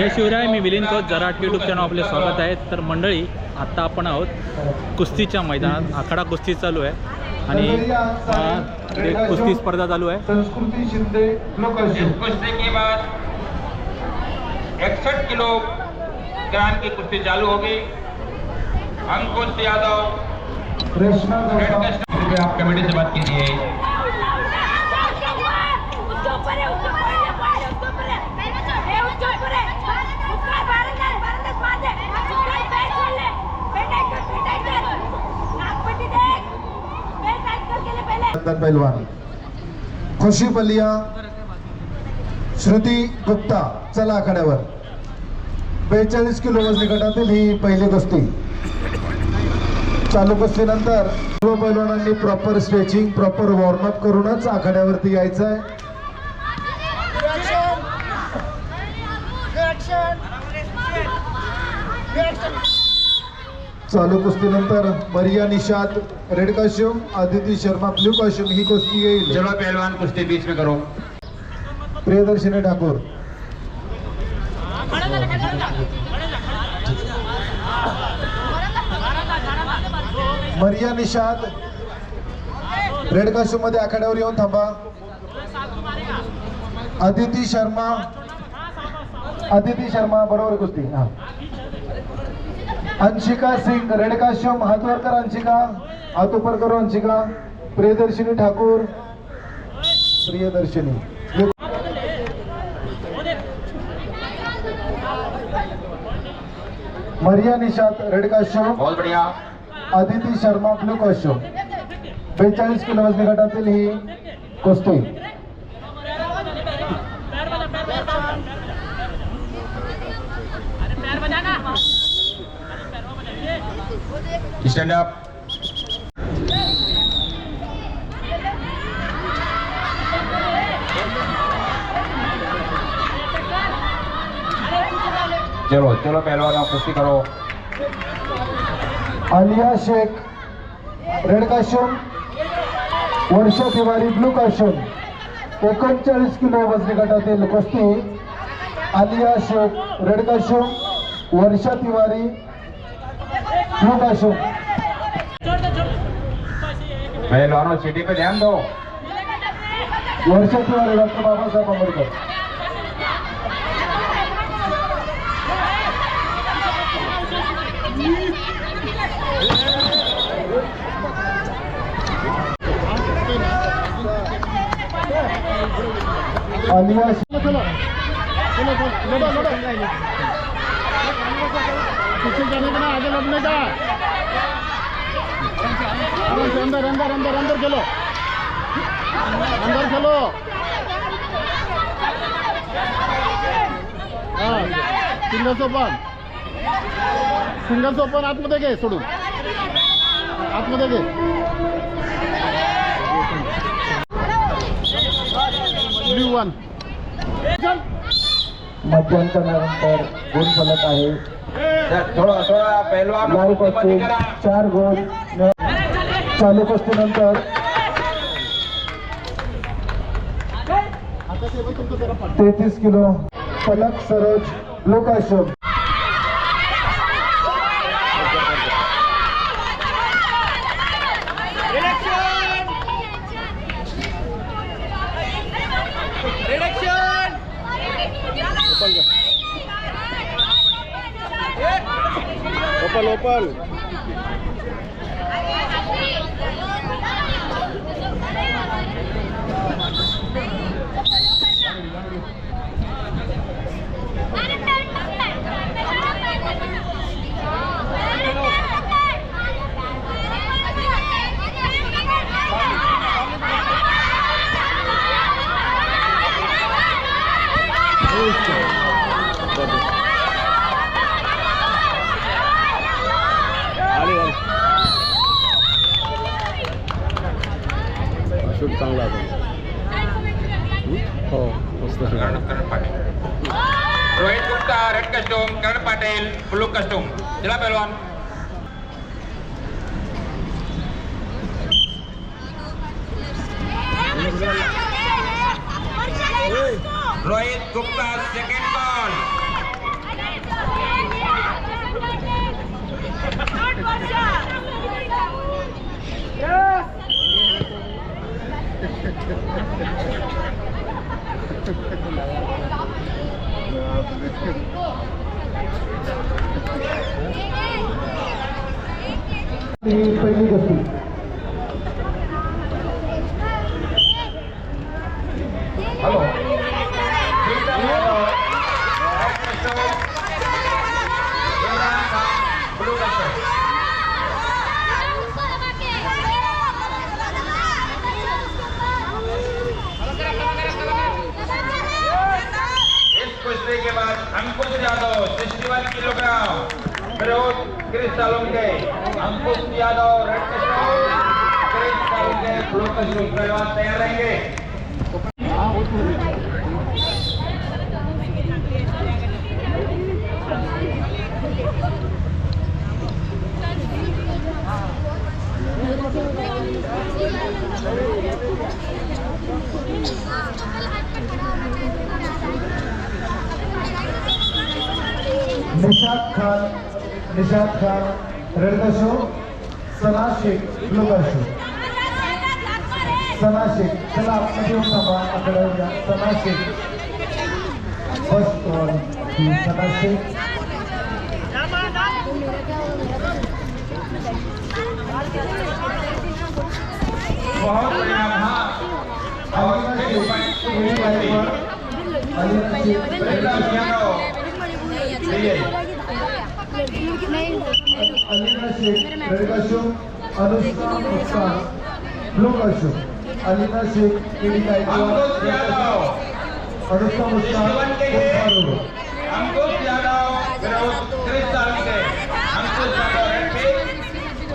जय शिवराय मी मिलिंद खोत जराट YouTube channel आपले स्वागत आहे. तर मंडळी आत्ता आपण आहोत कुस्तीच्या मैदानात. आखाडा कुस्ती चालू आहे. आणि कुस्ती स्पर्धा चालू आहे. संस्कृती शिंदे कुश्ती के बाद इकसठ किलो ग्राम की कुश्ती चालू होगी. अंकुश यादव कमेटी से बात कीजिए। करके पहलवान। खुशी बलिया श्रुती गुप्ता चला आखाड्यावर। बेचाळीस किलो वजनी गटातील ही पहिली कुस्ती. चालू कुस्तीनंतर सर्व पैलवानांनी proper stretching proper warm up करूनच आखाड्यावरती यायचं आहे चालू कुस्तीनंतर Maria Nishad red costume Aditi Sharma blue costume ही कुस्ती येईल. चलो पहलवान कुश्ती बीच में करो। प्रियदर्शिनी ठाकूर. मरिया निषाद रेड कॉस्ट्यूममध्ये आखाड्यावर येऊन थांबा. आदिती शर्मा आदिती शर्मा बरोबर कुस्ती हा. अंशिका सिंग रेड कॉस्ट्यूम हात वर कर अंशिका हात ऊपर करो अंशिका प्रियदर्शिनी ठाकूर प्रियदर्शिनी. मरिया निषाद रेड कॉस्ट्यूम बहुत बढ़िया. आदिती शर्मा ब्लू कॉस्ट्यूम बेचाळीस किलो वजनी गटातील ही कुस्ती. Stand up. चलो चलो पहलवानों कुश्ती करो। Aliya Shaikh red costume Varsha Tiwari blue costume एकोणचाळीस किलो वजनी गटातील कुस्ती. Aliya Shaikh red costume Varsha Tiwari blue costume पहलवानों सिटी पे ध्यान दो वर्षा तिवारी डॉक्टर बाबासाहेब आंबेडकर आलिया शेख पीछे जाने का ना आगे लड़ने का आराम से अंदर अंदर अंदर अंदर खेलो अंदर खेलो हा सिंगल सोपन सिंगल सोपन आतमध्ये घे सोडून. आतमध्ये घे. ब्ल्यू वन मध्यंतरानंतर गुण फलक आहे. थोड़ा थोड़ा करा. चार गुण चालू कुस्तीनंतर तेहतीस kilo. Falak Saroj blue costume open shoot चांगला हो मस्त Karan Rohit Gupta red custom Karan Patil blue custom दिला पहलवान. रोहित गुप्ता सेकंड बॉल पहिली के बाद अंकुश यादव किलोग्राम, विरोध क्रिस सालुंके, अंकुश रेड क्रिस सालुंके, ब्लू तैयार रहेंगे। निशाद खान रेड का शो सना शेख ब्लू का शो सना शेख चला आतमध्ये येऊन थांबा आकडे द्या Sana Shaikh. First ball Sana Shaikh. बहुत बढ़िया हाँ। और अलीना फिर शेख मेरी गायकवाड अलीना शेख प्रीतम यादव अलीना शेख रेड का शो अनुष्का मुस्कान ब्लू का शो अलीना शेख मेरी गायकवाड अंकुश यादव अनुष्का मुस्कान बरोबर अंकुश यादव विरोध क्रिस सालुंके अंकुश यादव रेड पे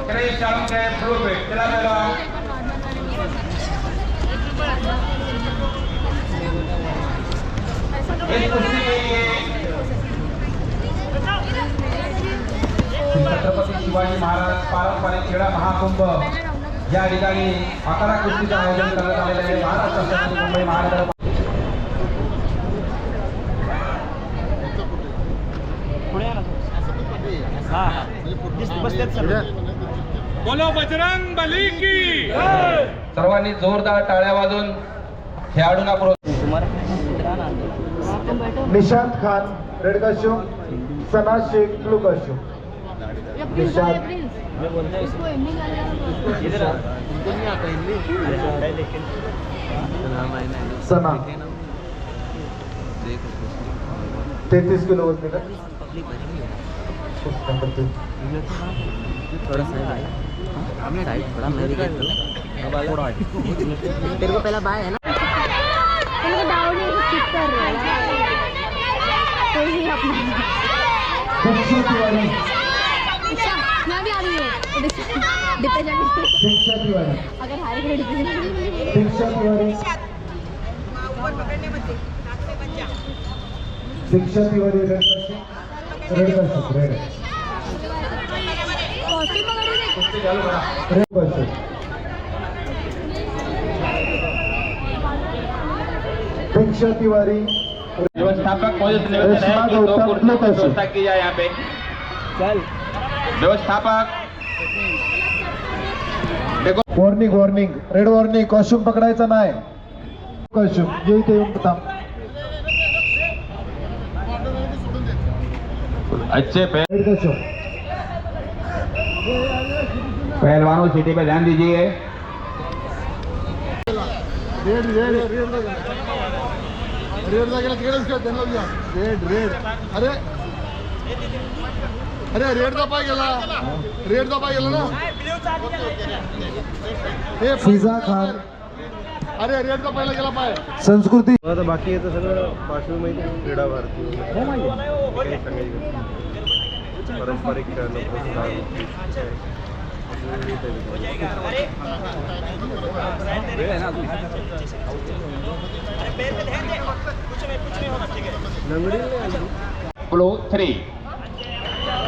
क्रिस सालुंके ब्लू पे चला मेरा इस कुश्ती के लिए छत्रपती शिवाजी महाराज पारंपरिक क्रीडा महाकुंभ. या ठिकाणी अकरा कुस्तीचं आयोजन करण्यात आलेलं आहे. महाराष्ट्र शासन मुंबई महानगर बोलो बजरंग बली की. सर्वांनी जोरदार टाळ्या वाजून खेळाडूंना प्रोत्साहन निशांत खान रेड का शो सना शेख ब्लू का शो निशांत सना. तैतीस किलो वजनी का तेरे को पहला बाय है ना. ही कर रहा है कोई नहीं अपना दीक्षा तिवारी अच्छा मैं भी आ रही हूँ डिपे जाने दीक्षा तिवारी अगर हारे के डिपे दीक्षा तिवारी दीक्षा तिवारी रेड का शो रेड का शो रेड कॉस्ट्यूम वगैरह देख कुस्ती चालू करा रेड का शो दीक्षा तिवारी व्यवस्थापक महोदय से निवेदन है कि दो कुर्सियों की व्यवस्था की जाए यहाँ पे। व्यवस्थापक. Warning warning red warning costume पकडायचा नाही. कॉस्ट्युम ये इथे येऊन थांब. अच्छे पहलवानों सीटी पे ध्यान दीजिए। रेड रेड रेड रेड जागेला तिकडेच खेळ त्यांना द्या रेड रेड अरे अरे रेडचा पाय गेला? रेडचा पाय गेला ना? हे फिजा खान. अरे रेडचा पहिला गेला पाय. संस्कृती. आता बाकी येतं सगळं पाचवी माहिती क्रीडा भारती काही सांगायचं पारंपरिक ब्लू थ्री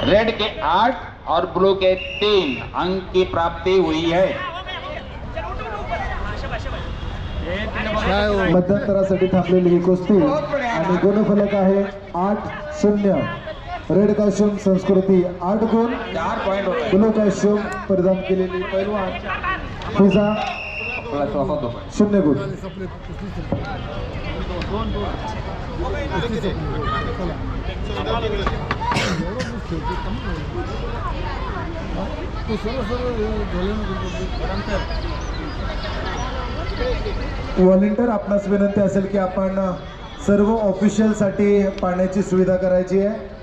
रेड के आठ और ब्लू के तीन अंक की प्राप्ति हुई है। मध्यंतरासाठी थांबलेली ही कुस्ती आणि गुणफलक आहे आठ शून्य. रेड कॉस्ट्युम संस्कृती आठ गुण. ब्लू कॉस्ट्युम परिधान केलेली पैलवान फिजा शून्य गुण. व्हॉलेंटर तो व्हॉलेंटियर आपणास विनंती असेल की आपण सर्व ऑफिशियलसाठी पाण्याची सुविधा करायची आहे.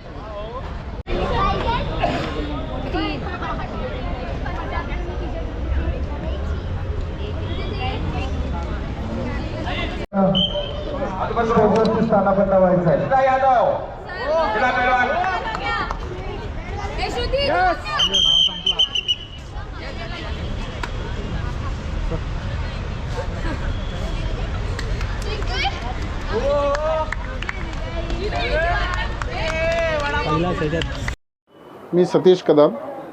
स्थानापन्न व्हायचं आहे. यादव. मी सतीश कदम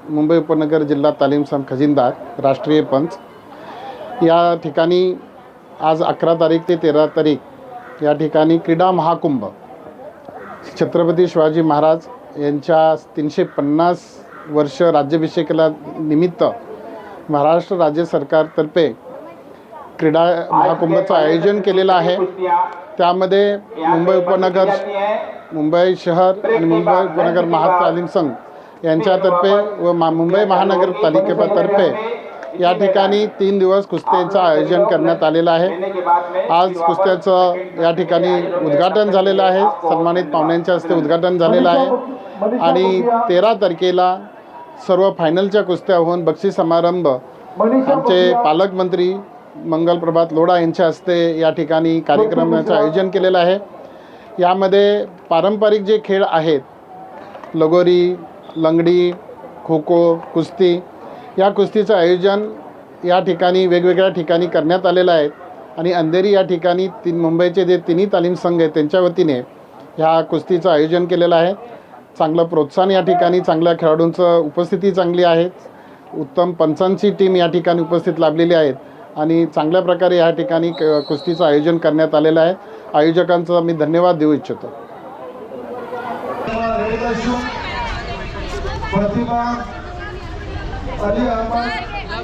मुंबई उपनगर जिल्हा तालीम संघ खजिनदार राष्ट्रीय पंच. या ठिकाणी आज अकरा तारीख ते तेरा तारीख या ठिकाणी क्रीडा महाकुंभ. छत्रपती शिवाजी महाराज यांच्या तीनशे पन्नास वर्ष राज्याभिषेकाला निमित्त महाराष्ट्र राज्य सरकारतर्फे क्रीडा महाकुंभचं आयोजन केलेलं आहे. त्यामध्ये मुंबई उपनगर मुंबई शहर आणि मुंबई उपनगर महातालीम संघ यांच्यातर्फे व मा मुंबई महानगरपालिकेतर्फे या ठिकाणी तीन दिवस कुस्त्यांचं आयोजन करण्यात आलेलं आहे. आज कुस्त्याचं या ठिकाणी उद्घाटन झालेलं आहे. सन्मानित पाहुण्यांच्या हस्ते उद्घाटन झालेलं आहे. आणि तेरा तारखेला सर्व फायनलच्या कुस्त्या होऊन बक्षीस समारंभ आमचे पालकमंत्री मंगल प्रभात लोढा यांच्या हस्ते या ठिकाणी कार्यक्रमाचं आयोजन केलेलं आहे. यामध्ये पारंपरिक जे खेळ आहेत लगोरी लंगडी खो खो कुस्ती या कुस्तीचं आयोजन या ठिकाणी वेगवेगळ्या ठिकाणी करण्यात आलेलं आहे. आणि अंधेरी या ठिकाणी तीन मुंबईचे जे तिन्ही तालीम संघ आहेत त्यांच्या वतीने ह्या कुस्तीचं आयोजन केलेलं आहे. चांगलं प्रोत्साहन या ठिकाणी चांगल्या खेळाडूंचं उपस्थिती चांगली आहे. उत्तम पंचांची टीम या ठिकाणी उपस्थित लाभलेली आहेत आणि चांगल्या प्रकारे या ठिकाणी क- कुस्तीचं आयोजन करण्यात आलेलं आहे. आयोजकांचा मी धन्यवाद देऊ इच्छितो. प्रतिभा अली अहमद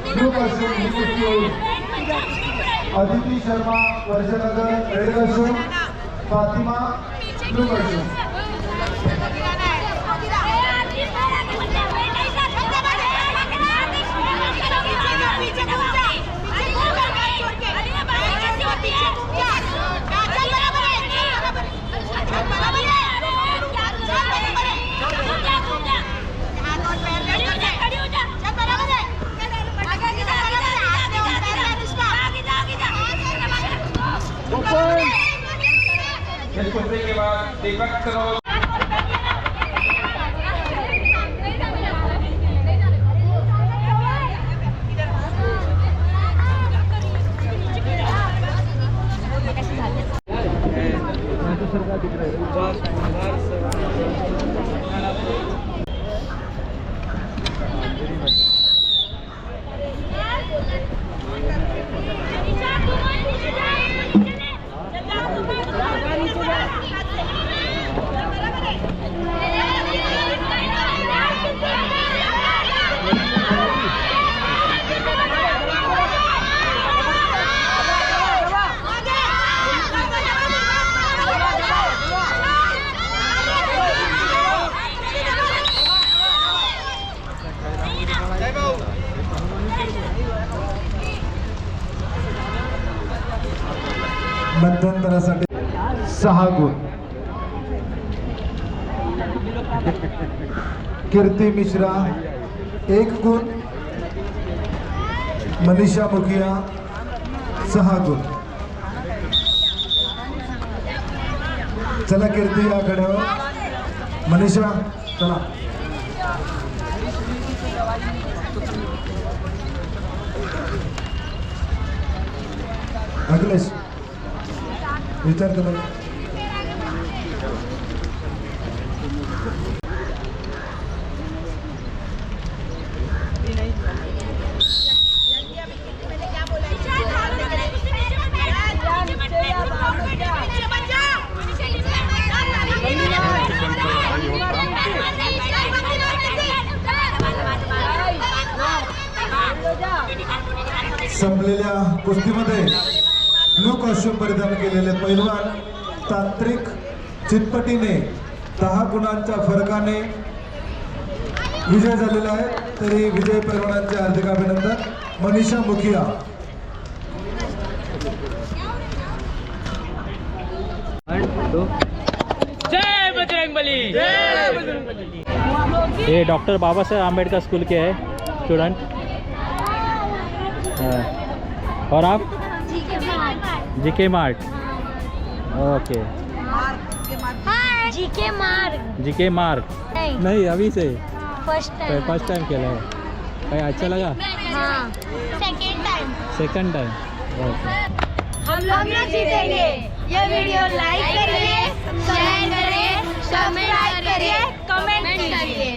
ब्लू कॉस्ट्युम ही कुस्ती होईल Aditi Sharma वर्षनगर red costume Fatima blue costume इस कुश्ती के बाद दीपक सरोज मध्यंतरासाठी सहा गुण. कीर्ती मिश्रा एक गुण. मनीषा मुखिया सहा गुण. चला कीर्ती या मनीषा चला. अखिलेश. विचारतो मला संपलेल्या कुस्तीमध्ये ब्लू कॉस्ट्युम परिधान केलेले पैलवान तांत्रिक चितपटीने दहा गुणांच्या फरकाने विजय झालेला आहे. तरी विजय पैलवानांचे हार्दिक अभिनंदन. मनीषा मुखिया. ये डॉक्टर बाबा साहेब आम्बेडकर स्कूल के है स्टूडेंट। हाँ। और आप? GK mart okay GK mark GK mark नहीं, नहीं अभी से। फ़र्स्ट टाइम फ़र्स्ट टाइम खेला है। भाई अच्छा लगा? Second time second time okay हम लोग जीतेंगे। ये वीडियो लाइक करिए शेयर करिए सब्सक्राइब करिए कमेंट करिए।